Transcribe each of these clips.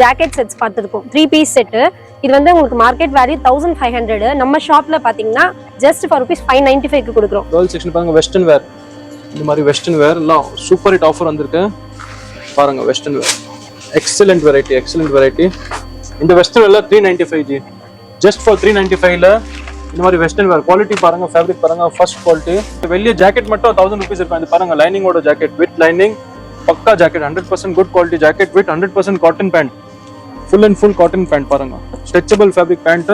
Jacket sets பார்த்துருக்கோம். Three piece set இது வந்து உங்களுக்கு market value thousand five hundred நம்ம ஷாப்ல பாத்தீங்கன்னா just for rupees five ninety ஃபைவ்க்கு கொடுக்குறோம். கேர்ள்ஸ் செக்ஷன் பாருங்க வெஸ்டர்ன் வேர் இந்த மாதிரி வெஸ்டர்ன் வேர் எல்லாம் சூப்பர் ஹிட் ஆஃபர் வந்திருக்கு. பாருங்க western wear excellent variety excellent variety இந்த வெஸ்டர்ன் வேர்ல த்ரீ நைன்டி ஃபைவ் ஜி ஜஸ்ட் ஃபார் த்ரீ நைன்டி ஃபைவ்ல இந்த மாதிரி வெஸ்டர்ன் வேர் குவாலிட்டி பாருங்க ஃபேப்ரிக் பாருங்க ஃபர்ஸ்ட் குவாலிட்டி வெளிய ஜாக்கெட் மட்டும் தௌசண்ட் ருபீஸ் இருக்கும். இது பாருங்க லைனிங்கோட ஜாக்கெட் வித் லைனிங் பக்கா jacket hundred percent good quality jacket with hundred percent cotton pant full and full cotton pant பாருங்க. Stretchable fabric pant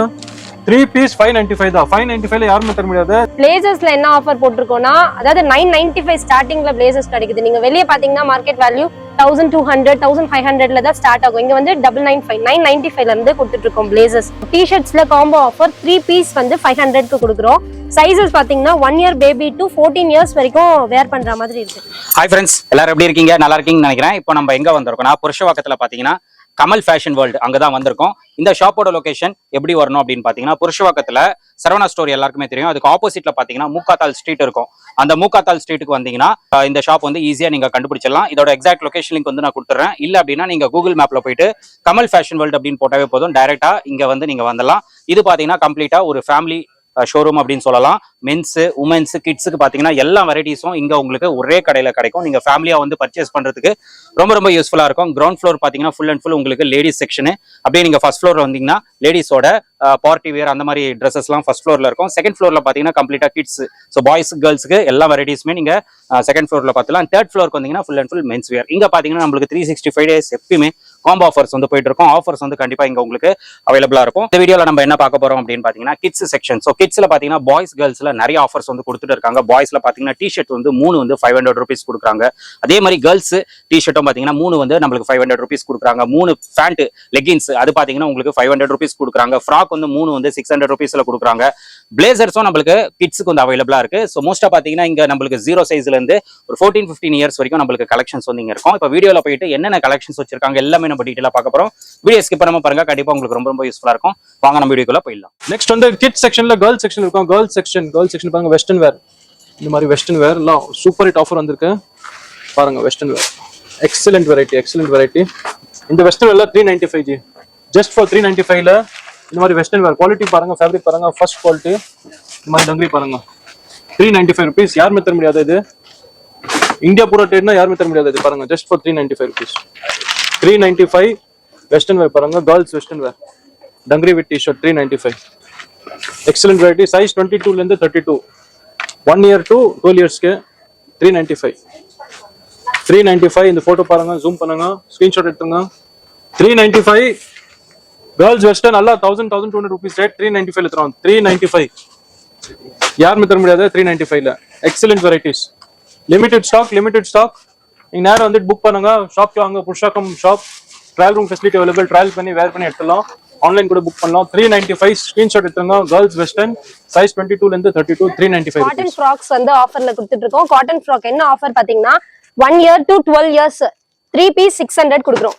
three piece five ninety five தான். Five ninety ஃபைவ்ல யாருமே தர முடியாது. பிளேசஸ்ல என்ன ஆஃபர் போட்டிருக்கோம்னா அதாவது நைன் நைன்டி ஃபைவ் ஸ்டார்டிங்ல பிளேசஸ் கிடைக்குது. நீங்க வெளியே பாத்தீங்கன்னா market value thousand two hundred thousand five ஹண்ட்ரட்ல தான் ஸ்டார்ட் ஆகும். இங்க வந்து double nine five nine ninety ஃபைவ்ல இருந்து கொடுத்துட்டு இருக்கோம் பிளேசஸ் டிஷர்ட்ஸ்ல காம்போ ஆஃபர் த்ரீ பீஸ் வந்து ஃபைவ் ஹண்ட்ரட்க்கு கொடுக்குறோம். சைசஸ் பாத்தீங்கன்னா one year baby to fourteen years வரைக்கும் வேர் பண்ற மாதிரி இருக்கு. ஹாய் ஃப்ரெண்ட்ஸ் எல்லாரும் எப்படி இருக்கீங்க? நல்லா இருக்கீங்கன்னு நினைக்கிறேன். இப்போ நம்ம எங்க வந்திருக்கோம்னா புருஷவாக்கத்துல பாத்தீங்கன்னா கமல் ஃபேஷன் வேர்ல்டு அங்கே தான் வந்திருக்கோம். இந்த ஷாப்போட லொகேஷன் எப்படி வரணும் அப்படின்னு பார்த்தீங்கன்னா புருஷவாக்கத்தில் சரவணா ஸ்டோர் எல்லாருக்குமே தெரியும். அதுக்கு ஆப்போசிட்ல பார்த்தீங்கன்னா மூக்காத்தால் ஸ்ட்ரீட் இருக்கும். அந்த மூக்காத்தால் ஸ்ட்ரீட்டுக்கு வந்தீங்கன்னா இந்த ஷாப் வந்து ஈஸியாக நீங்கள் கண்டுபிடிச்சிடலாம். இதோட எக்ஸாக்ட் லொகேஷன் லிங்க் வந்து நான் கொடுத்துறேன். இல்லை அப்படின்னா நீங்கள் கூகுள் மேப்பில் போயிட்டு கமல் ஃபேஷன் வேர்ல்டு அப்படின்னு போட்டாவே போதும். டைரெக்டாக இங்கே வந்து நீங்கள் வந்துடலாம். இது பார்த்தீங்கன்னா கம்ப்ளீட்டாக ஒரு ஃபேமிலி ஷோரூம் அப்படின்னு சொல்லலாம். மென்ஸ் உமன்ஸ் கிட்ஸுக்கு பார்த்தீங்கன்னா எல்லா வெரைட்டிஸும் இங்கே உங்களுக்கு ஒரே கடையில் கிடைக்கும். நீங்கள் ஃபேமிலியாக வந்து பர்ச்சேஸ் பண்ணுறதுக்கு ரொம்ப ரொம்ப யூஸ்ஃபுல்லாக இருக்கும். கிரவுண்ட் ஃப்ளோர் பார்த்தீங்கன்னா ஃபுல் அண்ட் ஃபுல் உங்களுக்கு லேடிஸ் செக்ஷனு அப்படியே நீங்கள் ஃபஸ்ட் ஃப்ளோர் வந்தீங்கன்னா லேடிஸோட பார்ட்டி வேர் அந்த மாதிரி ட்ரெஸ்ஸஸ்லாம் ஃபஸ்ட் ஃப்ளோரில் இருக்கும். செகண்ட் ஃப்ளோரில் பார்த்தீங்கன்னா கம்ப்ளீட்டாக கிட்ஸ் ஸோ பாய்ஸ் கேர்ள்ஸுக்கு எல்லா வெரைட்டிஸுமே நீங்கள் செகண்ட் ஃப்ளோரில் பார்த்துலாம். தேர்ட் ஃப்ளோருக்கு வந்தீங்கன்னா full and full men's wear இங்கே பார்த்தீங்கன்னா நம்மளுக்கு த்ரீ சிக்ஸ்டி ஃபைவ் டேஸ் எப்பயுமே காம்போ ஆஃபர்ஸ் வந்து போயிட்டு இருக்கும் ஆஃபர்ஸ் வந்து கண்டிப்பாக இங்கே உங்களுக்கு அவைலபிளாக இருக்கும். இந்த வீடியோவில் நம்ம என்ன பார்க்க போகிறோம் அப்படின்னு பார்த்தீங்கன்னா கிட்ஸ் செக்ஷன் ஸோ கிட்ஸில் பார்த்தீங்கன்னா பாய்ஸ் கேர்ள்ஸில் நிறைய ஆஃபர்ஸ் வந்து கொடுத்துட்டு இருக்காங்க. பாய்ஸில் பார்த்தீங்கன்னா டிஷர்ட் வந்து மூணு வந்து ஃபைவ் ஹண்ட்ரட் ருபீஸ் கொடுக்குறாங்க. அதே மாதிரி கேர்ள்ஸ் டிஷர்ட்டும் பார்த்தீங்கன்னா மூணு வந்து நம்மளுக்கு ஃபைவ் ஹண்ட்ரட் ருபீஸ் கொடுக்குறாங்க. மூணு ஃபேண்ட் லெகின்ஸ் அது பார்த்தீங்கன்னா உங்களுக்கு ஃபைவ் ஹண்ட்ரட் ருபீஸ் கொடுக்குறாங்க. ஃப்ராக் வந்து மூணு வந்து சிக்ஸ் ஹண்ட்ரட் ருபீஸில் கொடுக்குறாங்க. பிளேசர்ஸும் நம்மளுக்கு கிட்ஸுக்கு வந்து அவைலபிளாக இருக்கு. ஸோ மோஸ்ட்டாக பார்த்தீங்கன்னா இங்கே நம்மளுக்கு ஜீரோ சைஸ்ல இருந்து ஒரு ஃபோர்டீன் ஃபிஃப்டீன் இயர்ஸ் வரைக்கும் நம்மளுக்கு கலெக்ஷன்ஸ் வந்து இங்கே இருக்கும். இப்போ வீடியோவில் போயிட்டு என்னென்ன கலெக்ஷன்ஸ் வச்சிருக்காங்க எல்லாமே நம்ம டீட்டெயிலாக பார்க்க போகிறோம் வீடியோ ஸ்கிப் பண்ணாம பாருங்க. கண்டிப்பாக உங்களுக்கு ரொம்ப ரொம்ப யூஸ்ஃபுல்லாக இருக்கும். வாங்க நம்ம வீடியோக்குள்ள போயிடலாம். நெக்ஸ்ட் வந்து கிட்ஸ் செக்ஷன்ல கேர்ள்ஸ் செக்ஷன் இருக்கும். கேர்ள்ஸ் செக்ஷன் கேர்ள்ஸ் செக்ஷன் பாருங்க வெஸ்டர்ன் வேர் இந்த மாதிரி வெஸ்டர்ன் வேர் எல்லாம் சூப்பர் ஹிட் ஆஃபர் வந்திருக்கு. பாருங்க western wear excellent variety excellent variety இந்த வெஸ்டர்ன் வேர்ல த்ரீ நைன்டி ஃபைவ் ஜி ஜஸ்ட் ஃபார் த்ரீ நைன்டி ஃபைவ்ல இந்த மாதிரி வெஸ்டர்ன் வேர் குவாலிட்டி பாருங்க ஃபேப்ரிக் பாருங்க ஃபர்ஸ்ட் குவாலிட்டி இந்த மாதிரி டங்கரி பாருங்க. த்ரீ நைன்டி ஃபைவ் ருபீஸ் யாருமே தர முடியாது இது இந்தியா பூரா ட்ரேட்னா யாருமே தர முடியாது இது பாருங்க just for three ninety five rupees three ninety five western wear பாருங்க. Girls western wear dungaree with T-shirt three ninety five excellent variety size twenty டூலேருந்து thirty two one year to twelve இயர்ஸ்க்கு three ninety five three ninety five இந்த photo பாருங்க. Zoom பண்ணுங்க. Screenshot எடுத்துங்க. Three ninety five girls western நல்லா thousand thousand two hundred rupees rate three ninety ஃபைவ்ல தரோம். Three ninety five யாருமே தர முடியாது. த்ரீ நைன்டி ஃபைவ்ல excellent varieties limited stock limited stock நீங்க நேரம் வந்துட்டு புக் பண்ணுங்க. ஷாப்க்கு வாங்க. Purasawalkam shop trial room facility available trial பண்ணி வேர் பண்ணி எடுத்துலாம் ஆன்லைன் கூட புக் பண்ணலாம். த்ரீ நைன்டி ஃபைவ் ஸ்க்ரீன்ஷாட் எடுத்துங்க கேர்ள்ஸ் வெஸ்டர்ன் சைஸ் டுவெண்ட்டி டூலேருந்து thirty two three ninety five cotton frocks வந்து ஆஃபர்ல கொடுத்துட்டு இருக்கோம் காட்டன் ஃப்ராக் என்ன ஆஃபர் பாத்தீங்கன்னா one year to twelve years three piece six hundred கொடுக்குறோம்.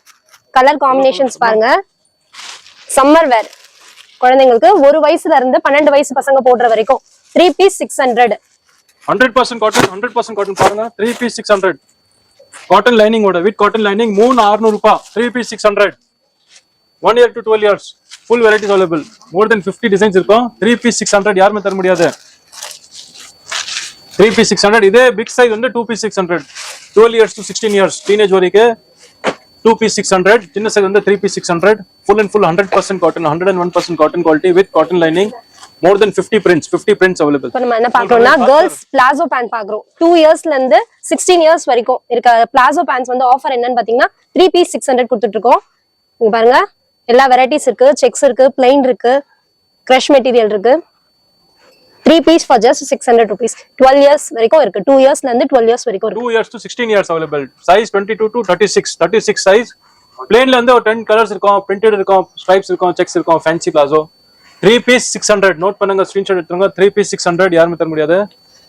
கலர் காம்பினேஷன்ஸ் பாருங்க. சம்மர் வேர் குழந்தைங்களுக்கு ஒரு வயசுல இருந்து பன்னெண்டு வயசு பசங்க போடுற வரைக்கும் three piece six hundred hundred percent cotton hundred percent cotton பாருங்க. Three piece six hundred cotton லைனிங்கோட with cotton lining மூணு அறுநூறு ரூபாய் three piece six hundred one year to twelve years full varieties available more than fifty designs இருக்கும். Three piece six hundred யாருமே தர முடியாது. Three piece six hundred இதே big size வந்து two piece six hundred twelve years to sixteen years teenage வரைக்கும் two piece six hundred சின்ன size வந்து three piece six hundred full and full hundred percent cotton hundred and one percent cotton quality with cotton lining more than fifty prints fifty prints available இப்போ நம்ம என்ன பாக்குறோம்னா girls palazzo pant பாக்குறோம் two இயர்ஸ்ல இருந்து sixteen years வரைக்கும் இருக்க palazzo pants வந்து ஆஃபர் என்னன்னு பாத்தீங்கன்னா த்ரீ பீஸ் சிக்ஸ் ஹண்ட்ரட் கொடுத்துட்டு இருக்கோம் இங்க பாருங்க எல்லா வெரைட்டிஸ் இருக்கு செக்ஸ் இருக்கு பிளைன் இருக்கு கிரஷ் மெட்டீரியல் இருக்கு. Three piece for just six hundred rupees twelve years வரைக்கும் இருக்கு. டூ இயர்ஸ்ல இருந்து டுவெல் இயர்ஸ் வரைக்கும் two years to sixteen years available size twenty two to thirty six thirty six size பிளேன்ல வந்து ஒரு டென் கலர்ஸ் இருக்கும் printed இருக்கும் ஸ்ட்ரைப்ஸ் இருக்கும் செக்ஸ் இருக்கும் fancy palazzo three piece six hundred note பண்ணுங்க ஸ்கிரீன்ஷாட் எடுத்துருங்க. த்ரீ பீஸ் சிக்ஸ் ஹண்ட்ரட் யாருமே தர முடியாது.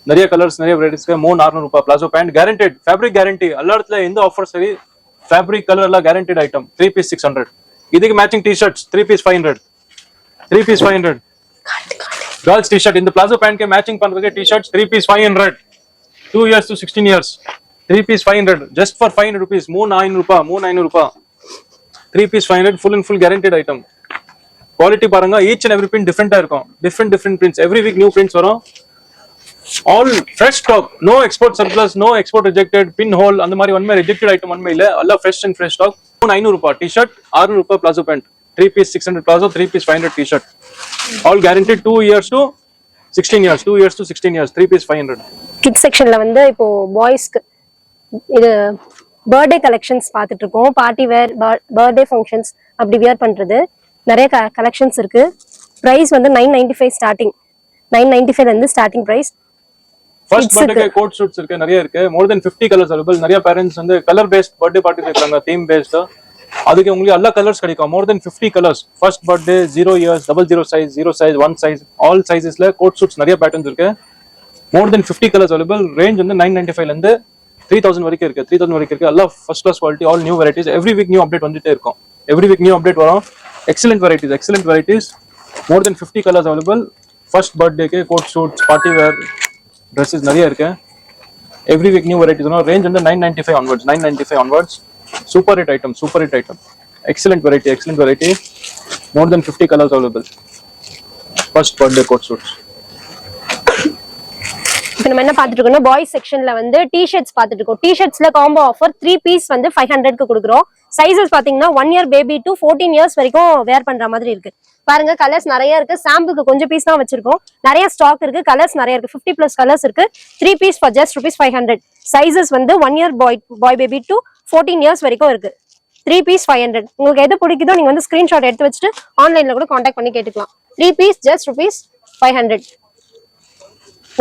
நிறைய கலர்ஸ் நிறைய வெரைட்டிஸ்க்கு மூணு நானூறு ரூபாய் palazzo pant guaranteed fabric guarantee எல்லா இடத்துல எந்த ஆஃபர் சரி ஃபேப்ரிக் கலர் எல்லாம் guaranteed item three piece six hundred இதுக்கு matching T-shirts three piece five hundred three piece five hundred girls T-shirt இந்த பிளாசோ பேண்ட்க்கு மேட்சிங் பண்றதுக்கு T-shirts three piece five hundred two years to sixteen years three piece five hundred just for five hundred rupees மூணு ஐநூறு ரூபாய் மூணு ஐநூறு ரூபாய். Three piece five hundred full and full guaranteed item quality பாருங்க each and every print டிஃப்ரெண்டா இருக்கும். Different different prints every week new prints வரும். All fresh stock no export surplus no export rejected pin hole அந்த மாதிரி ஒன்மே rejected item ஒன்மே இல்லை எல்லாம் fresh and fresh stock ஐநூறு ரூபாய் டி ஷர்ட் ஆறுநூறு ரூபாய் palazzo pant three piece six hundred palazzo three piece five hundred T-shirt all guarantee two years to sixteen years two years to sixteen years three piece five hundred kid செக்ஷன்ல வந்து இப்போ பாய்ஸ்க்கு இது birthday collections பார்த்துட்டு இருக்கோம். Party wear birthday functions அப்படி wear பண்றது. நிறைய கலெக்ஷன்ஸ் இருக்கு. பிரைஸ் வந்து nine ninety five starting nine ninety ஃபைவ்ல இருந்து starting price first birthday coat suits இருக்கு நிறைய இருக்கு. மோர் தென் 50 கலர்ஸ் அவைலபிள் நிறைய பேரண்ட்ஸ் வந்து கலர் பேஸ்ட் பர்த்டே பார்ட்டி இருக்காங்க தீம் பேஸ்ட் அதுக்கு உங்களுக்கு எல்லா கலர்ஸ் கிடைக்கும். More than 50 colours first birthday zero years double zero size zero size one size all சைஸஸ்ல coat suits நிறைய பேட்டர்ன்ஸ் இருக்கு. More than 50 colours available range வந்து nine ninety ஃபைவ்ல இருந்து த்ரீ தௌசண்ட் வரைக்கும் இருக்கு. த்ரீ தௌசண்ட் வரைக்கும் இருக்கு. எல்லாம் first class quality all new varieties every week new update வந்துட்டே இருக்கும். எவ்ரி வீக் நியூ அப்டேட் வரும். Excellent varieties excellent varieties more than fifty colours available first பர்த்டேக்கு coat suits party wear dresses நிறைய இருக்கு. Every week new varieties range வந்து nine ninety five onwards nine ninety five onwards super hit item super hit item excellent variety excellent variety more than fifty colours available first birthday coat suits இப்போ நம்ம என்ன பார்த்துட்டு இருக்கோம்னா boys செக்ஷன்ல வந்து T-shirts பார்த்துட்டு இருக்கோம். டிஷர்ட்ஸ்ல காம்போ ஆஃபர் த்ரீ பீஸ் வந்து ஃபைவ் ஹண்ட்ரட்க்கு கொடுக்குறோம். சைஸஸ் பார்த்தீங்கன்னா one year baby to fourteen years வரைக்கும் வேர் பண்ற மாதிரி இருக்கு. பாருங்க கலர்ஸ் நிறைய இருக்கு. சாம்பிளுக்கு கொஞ்சம் பீஸ் தான் வச்சிருக்கோம். நிறைய ஸ்டாக் இருக்கு. கலர்ஸ் நிறைய இருக்கு. ஃபிஃப்டி பிளஸ் கலர்ஸ் இருக்கு. Three piece for just rupees five hundred sizes வந்து one year boy boy baby to fourteen years வரைக்கும் இருக்கு. த்ரீ பீஸ் ஃபைவ் ஹண்ட்ரட் உங்களுக்கு எது பிடிக்குதோ நீங்க வந்து ஸ்கிரீன்ஷாட் எடுத்து வச்சுட்டு ஆன்லைன்ல கூட காண்டாக்ட் பண்ணி கேட்டுக்கலாம். Three piece just rupees five hundred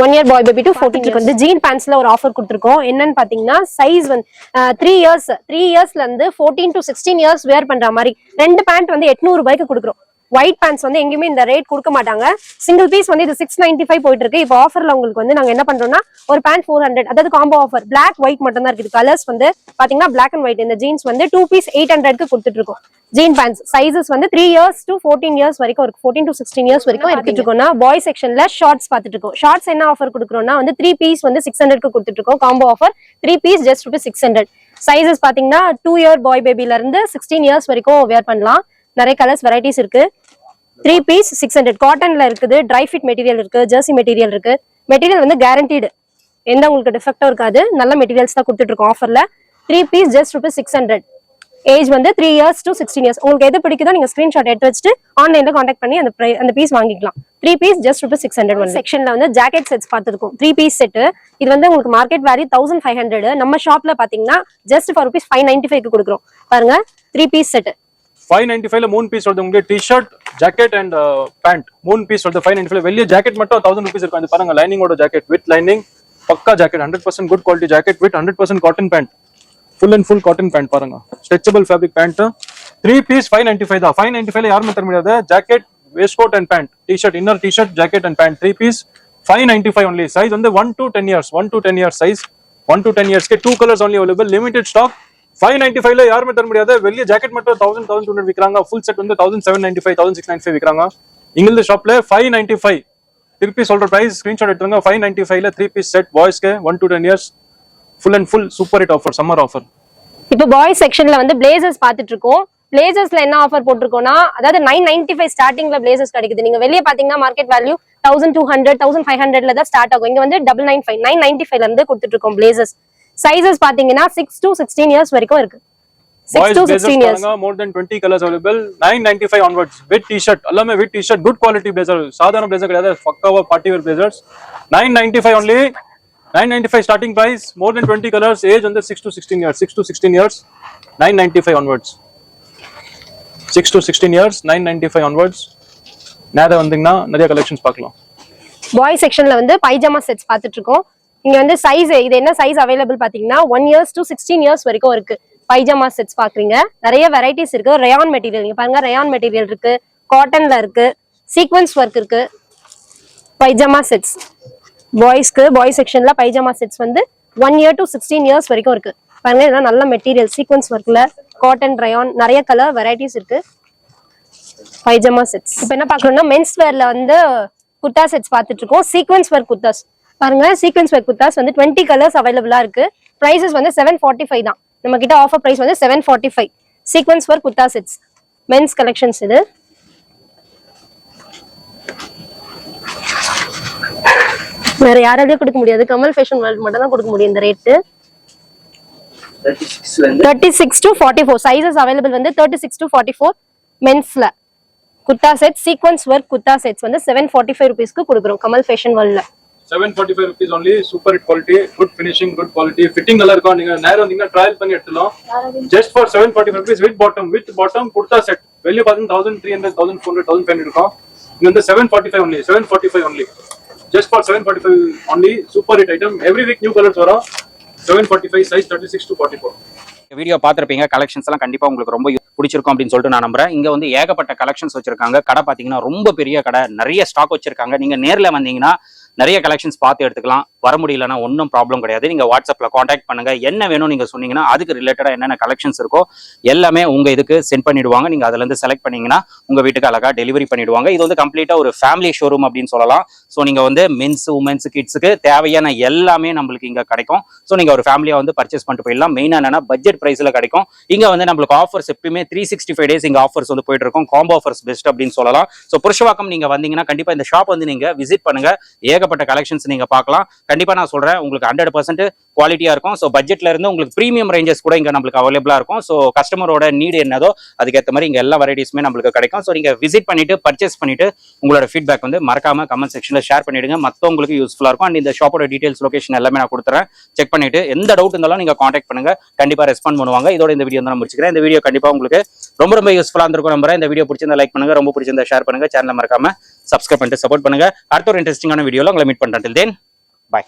one year boy baby to fourteen வந்து ஜீன் பேண்ட்ஸ்ல ஒரு ஆஃபர் கொடுத்துருக்கோம். என்னன்னு பாத்தீங்கன்னா சைஸ் வந்து த்ரீ இயர்ஸ் த்ரீ இயர்ஸ்ல இருந்து fourteen to sixteen years wear பண்ற மாதிரி. ரெண்டு பேண்ட் வந்து எட்நூறு ரூபாய்க்கு கொடுக்குறோம். ஒயிட் பேண்ட்ஸ் வந்து எங்கேயுமே இந்த ரேட் கொடுக்க மாட்டாங்க. சிங்கிள் பீஸ் வந்து இது சிக்ஸ் நைன்டி ஃபைவ் போயிட்டு இருக்கு இப்போ ஆஃபர்ல உங்களுக்கு வந்து நாங்க என்ன பண்றோம்னா ஒரு பேண்ட் ஃபோர் ஹண்ட்ரட் அதாவது காம்போ ஆஃபர் பிளாக் ஒயிட் மட்டும் தான் இருக்குது. கலர்ஸ் வந்து பாத்தீங்கன்னா பிளாக் அண்ட் ஒயிட் இந்த ஜீன்ஸ் வந்து டூ பீஸ் எயிட் ஹண்ட்ரட்க்கு கொடுத்துட்டு இருக்கோம் ஜீன் பேண்ட்ஸ் சைஸஸ் வந்து three years to fourteen years வரைக்கும் இருக்கு. ஃபோர்டீன் டு சிக்ஸ்டீன் இயர்ஸ் வரைக்கும் எடுத்துட்டு இருக்கோம்னா பாய் செக்ஷன்ல ஷார்ட்ஸ் பார்த்துட்டு இருக்கோம் ஷார்ட்ஸ் என்ன ஆஃபர் கொடுக்குறோம்னா வந்து த்ரீ பீஸ் வந்து சிக்ஸ் ஹண்ட்ரட்க்கு கொடுத்துட்டு இருக்கோம் combo offer three piece just rupees six hundred sizes பாத்தீங்கன்னா டூ இயர் பாய் பேபில இருந்து சிக்ஸ்டீன் இயர்ஸ் வரைக்கும் வேர் பண்ணலாம். நிறைய கலர்ஸ் வெரைட்டிஸ் இருக்கு. த்ரீ பீஸ் சிக்ஸ் ஹண்ட்ரட் காட்டன்ல இருக்குது ட்ரை ஃபிட் மெட்டீரியல் இருக்கு ஜெர்சி மெட்டீரியல் இருக்கு. மெட்டீரியல் வந்து கேரண்டீடு எந்த உங்களுக்கு டிஃபெக்டும் இருக்காது. நல்ல மெட்டீரியல்ஸ் தான் கொடுத்துட்டு இருக்கோம் ஆஃபர்ல three piece just rupees six hundred age வந்து three years to sixteen years உங்களுக்கு எது பிடிக்குதோ நீங்க ஸ்கிரீன்ஷாட் எடுத்து வச்சுட்டு ஆன்லைன்ல காண்டாக்ட் பண்ணி அந்த pri- அந்த பீஸ் வாங்கிக்கலாம். Three piece just rupees six hundred one செக்ஷன்ல வந்து ஜாக்கெட் செட்ஸ் பார்த்துருக்கோம். த்ரீ பீஸ் செட் இது வந்து உங்களுக்கு market value thousand five hundred நம்ம ஷாப்ல பாத்தீங்கன்னா just for rupees five ninety five கொடுக்குறோம். பாருங்க three piece set five ninety ஃபைவ்ல மூணு பீஸ் வருது. உங்களுக்கு T shirt jacket and pant மூணு பீஸ் வருது ஃபைவ் நைன்டி ஃபைவ் வெளியே ஜாக்கெட் மட்டும் தௌசண்ட் ருபீஸ் இருக்கும். அது பாருங்க லைனிங்கோட ஜாக்கெட் வித் லைனிங் பக்கா jacket hundred percent good quality jacket with hundred percent cotton pant full and full cotton pant பாருங்க. Stretchable fabric pant three piece five ninety five தான். Five ninety ஃபைவ்ல யாருமே தர முடியாது. Jacket waist coat and pant T shirt inner T shirt jacket and pant three piece five ninety five only size வந்து one to ten years one to ten years size one to ten இயர்ஸ்க்கு two colours only available limited stock five ninety ஃபைவ்ல யாருமே தர முடியாது வெளிய jacket மட்டும் thousand thousand two விற்கிறாங்க full set வந்து thousand seven ninety five thousand six nine five விற்கிறாங்க இங்கிலீஷ் ஷாப்ல ஃபைவ் நைன்டி ஃபைவ் திருப்பி சொல்ற பிரைஸ் ஸ்கிரீன்ஷாட் எடுத்துருங்க. ஃபைவ் நைன்டி ஃபைவ்ல three piece set பாய்ஸ்க்கு one to ten years full and full super hit offer summer offer இப்போ boys செக்ஷன்ல வந்து blazers பார்த்துட்டு இருக்கோம் பிளேசர்ஸ்ல என்ன ஆஃபர் போட்டிருக்கோம்னா அதாவது நைன் நைன்டி ஃபைவ் ஸ்டார்டிங்ல பிளேசர்ஸ் கிடைக்குது. நீங்க வெளியே பாத்தீங்கன்னா market value thousand two hundred thousand five ஹண்ட்ரட்ல தான் ஸ்டார்ட் ஆகும். இங்க வந்து double nine five nine ninety ஃபைவ்ல இருந்து கொடுத்துட்டு இருக்கோம் பிளேசர்ஸ் சைசஸ் பாத்தீங்கன்னா சிக்ஸ் to சிக்ஸ்டீன் இயர்ஸ் வரைக்கும் இருக்கு. Six sixteen years more than twenty colours available nine ninety five onwards with T shirt எல்லாமே with T shirt good quality blazer சாதாரண blazer கிடையாது பக்காவா party wear blazers nine ninety five only nine ninety five starting price more than twenty colours age வந்து six to sixteen years six to sixteen years nine ninety five onwards six to sixteen years nine ninety five onwards நேரம் வந்தீங்கன்னா நிறைய collections பார்க்கலாம். பாய் செக்ஷன்ல வந்து pyjama sets பார்த்துட்டு இருக்கோம். இங்க வந்து சைஸ் இது என்ன சைஸ் அவைலபிள் பாத்தீங்கன்னா one years to sixteen years வரைக்கும் இருக்கு. பைஜாமா செட்ஸ் பாக்குறீங்க. நிறைய வெரைட்டிஸ் இருக்கு. ரயான் மெட்டீரியல் நீங்க பாருங்க ரயான் மெட்டீரியல் இருக்கு. காட்டன்ல இருக்கு. சீக்வன்ஸ் ஒர்க் இருக்கு. பைஜாமா செட்ஸ் பாய்ஸ்க்கு பாய் செக்ஷன்ல பைஜாமா செட்ஸ் வந்து one year to sixteen years வரைக்கும் இருக்கு. பாருங்க இதெல்லாம் நல்ல மெட்டீரியல் சீக்வன்ஸ் ஒர்க்ல காட்டன் ரயான் நிறைய கலர் வெரைட்டிஸ் இருக்கு. பைஜாமா செட்ஸ் இப்போ என்ன பார்க்கணும்னா மென்ஸ் வேர்ல வந்து குர்தா செட்ஸ் பார்த்துட்டு இருக்கோம். சீக்வன்ஸ் ஒர்க் குர்தாஸ் பாருங்க சீக்வன்ஸ் வேர் குர்தாஸ் வந்து டுவெண்ட்டி கலர்ஸ் அவைலபிளா இருக்கு. ப்ரைஸஸ் வந்து செவன் ஃபார்ட்டி ஃபைவ் தான். நம்ம கிட்ட ஆஃபர் ப்ரைஸ் வந்து seven forty five sequins for kurta sets men's collections இது. வேற யாராலையும் கொடுக்க முடியாது. கமல் ஃபேஷன் வேர்ல்ட் மட்டும் தான் கொடுக்க முடியும் இந்த rate thirty six to forty four sizes available வந்து thirty six to forty four மென்ஸ்ல kurta set sequins work kurta sets வந்து செவன் ஃபார்ட்டி ஃபைவ் ருபீஸ்க்கு கொடுக்குறோம். Kamal fashion வேர்ல்ட்ல seven forty five rupees only super quality good finishing good quality fitting நல்லா இருக்கும். நீங்க நேரம் வந்தீங்கன்னா trial பண்ணி எடுத்துலாம் just for seven forty five rupees with bottom with bottom கொடுத்தா செட் வெளியே பார்த்தீங்கன்னா thousand three hundred thousand four hundred thousand five இருக்கும். இங்க வந்து seven forty five only seven forty five only just for seven forty five only super hit item every week new colours வரும். Seven forty five size thirty six to forty four video பார்த்துருப்பீங்க collections எல்லாம் கண்டிப்பா உங்களுக்கு ரொம்ப பிடிச்சிருக்கும் அப்படின்னு சொல்லிட்டு நான் நம்புறேன். இங்க வந்து ஏகப்பட்ட கலெக்ஷன்ஸ் வச்சிருக்காங்க. கடை பாத்தீங்கன்னா ரொம்ப பெரிய கடை. நிறைய ஸ்டாக் வச்சிருக்காங்க. நீங்க நேர்ல வந்தீங்கன்னா நிறைய கலெக்ஷன்ஸ் பார்த்து எடுத்துக்கலாம். வர முடியலன்னா ஒன்றும் ப்ராப்ளம் கிடையாது. நீங்க வாட்ஸ்அப்பில் காண்டாக்ட் பண்ணுங்க. என்ன வேணும் நீங்க சொன்னீங்கன்னா அதுக்கு ரிலேட்டடாக என்னென்ன கலெக்ஷன்ஸ் இருக்கோ எல்லாமே உங்க இதுக்கு சென்ட் பண்ணிடுவாங்க. நீங்க அதுல இருந்து செலக்ட் பண்ணீங்கன்னா உங்க வீட்டுக்கு அழகா டெலிவரி பண்ணிடுவாங்க. இது வந்து கம்ப்ளீட்டாக ஒரு ஃபேமிலி ஷோரூம் அப்படின்னு சொல்லலாம். ஸோ நீங்க வந்து மென்ஸ் உமன்ஸ் கிட்ஸுக்கு தேவையான எல்லாமே நம்மளுக்கு இங்க கிடைக்கும். ஸோ நீங்க ஒரு ஃபேமிலியாக வந்து பர்ச்சேஸ் பண்ணிட்டு போயிடலாம். மெயினாக என்னன்னா பட்ஜெட் பிரைஸ்ல கிடைக்கும். இங்க வந்து நம்மளுக்கு ஆஃபர்ஸ் எப்பயுமே த்ரீ சிக்ஸ்டி ஃபைவ் டேஸ் இங்க ஆஃபர்ஸ் வந்து போயிட்டு இருக்கும். காம்போ ஆஃபர்ஸ் பெஸ்ட் அப்படின்னு சொல்லலாம். ஸோ புருஷவாக்கம் நீங்க வந்தீங்கன்னா கண்டிப்பாக இந்த ஷாப் வந்து நீங்க விசிட் பண்ணுங்க. ஏகப்பட்ட கலெக்ஷன்ஸ் நீங்க பார்க்கலாம். கண்டிப்பாக நான் சொல்கிறேன் உங்களுக்கு ஹண்ட்ரட் பர்சன்ட் குவாலிட்டியாக இருக்கும். ஸோ பட்ஜெட்ல இருந்து உங்களுக்கு ப்ரீமியம் ரேஞ்சஸ் கூட இங்கே நம்மளுக்கு அவைலபிளாக இருக்கும். ஸோ கஸ்டமரோட நீடு என்னதோ அதுக்கேற்ற மாதிரி இங்கே எல்லா வெரைட்டிஸுமே நம்மளுக்கு கிடைக்கும். ஸோ நீங்கள் விசிட் பண்ணிட்டு பர்ச்சேஸ் பண்ணிட்டு உங்களோட ஃபீட்பேக் வந்து மறக்காம கமெண்ட் செக்ஷனில் ஷேர் பண்ணிடுங்க. மற்றவங்களுக்கு யூஸ்ஃபுல்லாக இருக்கும். அண்ட் இந்த ஷாப்போட டீடைல்ஸ் லொகேஷன் எல்லாமே நான் கொடுத்துறேன். செக் பண்ணிட்டு எந்த டவுட் இருந்தாலும் நீங்கள் காண்டாக்ட் பண்ணுங்க. கண்டிப்பாக ரெஸ்பாண்ட் பண்ணுவாங்க. இதோட இந்த வீடியோ நான் முடிச்சுக்கிறேன். இந்த வீடியோ கண்டிப்பாக உங்களுக்கு ரொம்ப ரொம்ப யூஸ்ஃபுல்லாக இருந்திருக்கும் நம்புறேன். இந்த வீடியோ பிடிச்சிருந்தா லைக் பண்ணுங்க. ரொம்ப பிடிச்சிருந்தா ஷேர் பண்ணுங்க. சேனல் மறக்காம சப்ஸ்கிரைப் பண்ணிட்டு சப்போர்ட் பண்ணுங்க. அடுத்த ஒரு இன்ட்ரெஸ்டிங்கான வீடியோவில் உங்களை மீட் பண்ணுறேன் தென் பாய்